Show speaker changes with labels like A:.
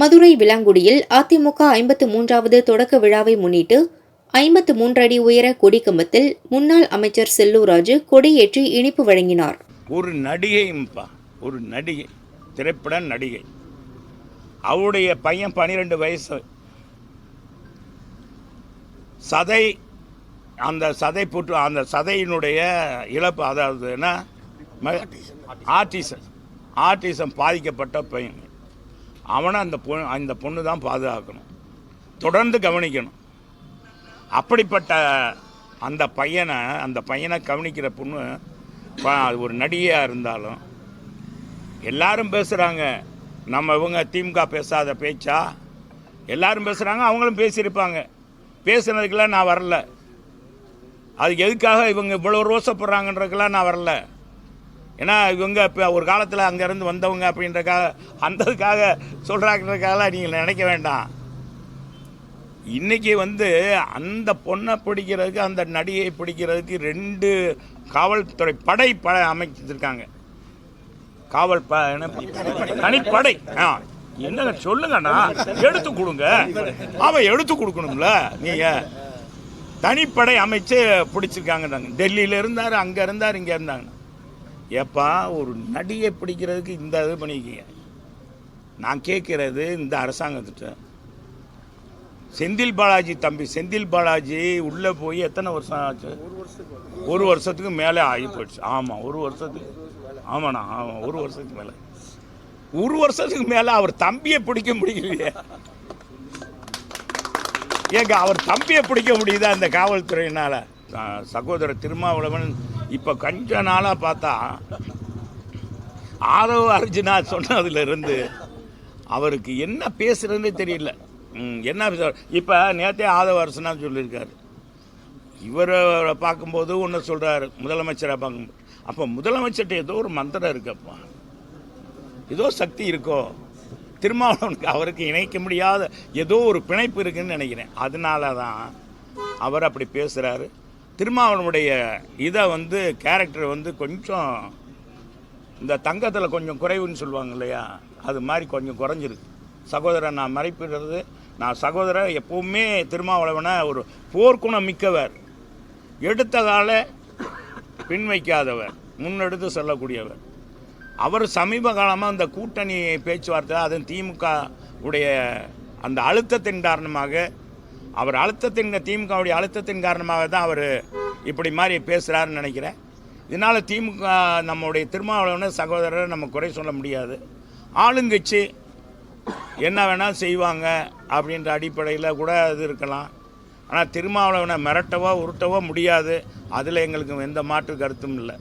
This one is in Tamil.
A: மதுரை விளாங்குடியில் அதிமுக ஐம்பத்து மூன்றாவது தொடக்க விழாவை முன்னிட்டு ஐம்பத்து மூன்று அடி உயர கொடிக்கம்பத்தில் முன்னாள் அமைச்சர் செல்லூராஜு கொடியேற்றி இனிப்பு வழங்கினார்.
B: ஒரு நடிகைப்பா ஒரு நடிகை திரைப்பட நடிகை. அவருடைய பையன் பன்னிரெண்டு வயசு. சதை அந்த சதை புற்று அந்த சதையினுடைய இழப்பு அதாவதுன்னா ஆர்டிசம் ஆர்டிசம் பாதிக்கப்பட்ட பையன். அவனை அந்த பொண்ணு அந்த பொண்ணு தான் பாதுகாக்கணும். தொடர்ந்து கவனிக்கணும். அப்படிப்பட்ட அந்த பையனை அந்த பையனை கவனிக்கிற பொண்ணு ப- அது ஒரு நடிகையாக இருந்தாலும் எல்லாரும் பேசுகிறாங்க நம்ம இவங்க திமுக பேசாத பேச்சா? எல்லாரும் பேசுகிறாங்க அவங்களும் பேசியிருப்பாங்க. பேசுனதுக்கெல்லாம் நான் வரல. அதுக்கு எதுக்காக இவங்க இவ்வளோ ரோசப்படுறாங்கன்றதுக்கெல்லாம் நான் வரல. ஏன்னா இவங்க இப்போ ஒரு காலத்தில் அங்கேருந்து வந்தவங்க அப்படின்றக்காக அந்ததுக்காக சொல்கிறாங்கன்றதுக்காக நீங்கள் நினைக்க வேண்டாம். இன்றைக்கி வந்து அந்த பொண்ணை பிடிக்கிறதுக்கு அந்த நடிகை பிடிக்கிறதுக்கு ரெண்டு காவல்துறை படை ப அமைச்சிருக்காங்க. காவல் ப என்ன? தனிப்படை. ஆ என்னங்க சொல்லுங்கண்ணா. எடுத்து கொடுங்க. அவன் எடுத்து கொடுக்கணும்ல நீங்கள் தனிப்படை அமைச்சு பிடிச்சிருக்காங்க டெல்லியில் இருந்தார் அங்கே இருந்தார் இங்கே இருந்தாங்க. ஏப்பா ஒரு நடிகை பிடிக்கிறதுக்கு இந்த இது பண்ணிக்கீங்க நான் கேட்கறது இந்த அரசாங்கத்திட்ட. செந்தில் பாலாஜி தம்பி செந்தில் பாலாஜி உள்ளே போய் எத்தனை வருஷம் ஆச்சு? ஒரு வருஷத்துக்கு மேலே. ஆகி போயிடுச்சு ஆமாம் ஒரு வருஷத்துக்கு. ஆமாண்ணா ஆமாம் ஒரு வருஷத்துக்கு மேலே. ஒரு வருஷத்துக்கு மேலே அவர் தம்பியை பிடிக்க முடியலையே. ஏங்க அவர் தம்பியை பிடிக்க முடியுதா இந்த காவல்துறையினால்? சகோதரர் திருமாவளவன் இப்போ கொஞ்ச நாளாக பார்த்தா ஆதவ அர்ஜுனா சொன்னதுலேருந்து அவருக்கு என்ன பேசுகிறதுனே தெரியல. ம், என்ன இப்போ நேற்றே ஆதவ அரசுனா சொல்லியிருக்காரு. இவரை பார்க்கும்போது ஒன்று சொல்கிறாரு முதலமைச்சராக பார்க்கும்போது. அப்போ முதலமைச்சர்கிட்ட ஏதோ ஒரு மந்திரம் இருக்கப்பா. ஏதோ சக்தி இருக்கோ. திருமாவளவனுக்கு அவருக்கு இணைக்க முடியாத ஏதோ ஒரு பிணைப்பு இருக்குன்னு நினைக்கிறேன். அதனால தான் அவர் அப்படி பேசுகிறாரு திருமாவனுடைய இதை வந்து கேரக்டர் வந்து கொஞ்சம் இந்த தங்கத்தில் கொஞ்சம் குறைவுன்னு சொல்லுவாங்க இல்லையா? அது மாதிரி கொஞ்சம் குறைஞ்சிருக்கு. சகோதரன் நான் மறைப்பிடுறது நான் சகோதரர் எப்போவுமே திருமாவளவனை ஒரு போர்க்குணம் மிக்கவர். எடுத்ததால் பின்வைக்காதவர் முன்னெடுத்து செல்லக்கூடியவர். அவர் சமீப காலமாக இந்த கூட்டணி பேச்சுவார்த்தை அதுவும் திமுக உடைய அந்த அழுத்தத்தின் காரணமாக அவர் அழுத்தத்தின் திமுகவுடைய அழுத்தத்தின் காரணமாக தான் அவர் இப்படி மாதிரி பேசுகிறாருன்னு நினைக்கிறேன். இதனால் திமுக நம்முடைய திருமாவளவன சகோதரரை நம்ம குறை சொல்ல முடியாது. ஆளுங்கட்சி என்ன வேணால் செய்வாங்க அப்படின்ற அடிப்படையில் கூட அது இருக்கலாம். ஆனால் திருமாவளவனை மிரட்டவோ உருட்டவோ முடியாது. அதில் எங்களுக்கு எந்த மாற்று கருத்தும் இல்லை.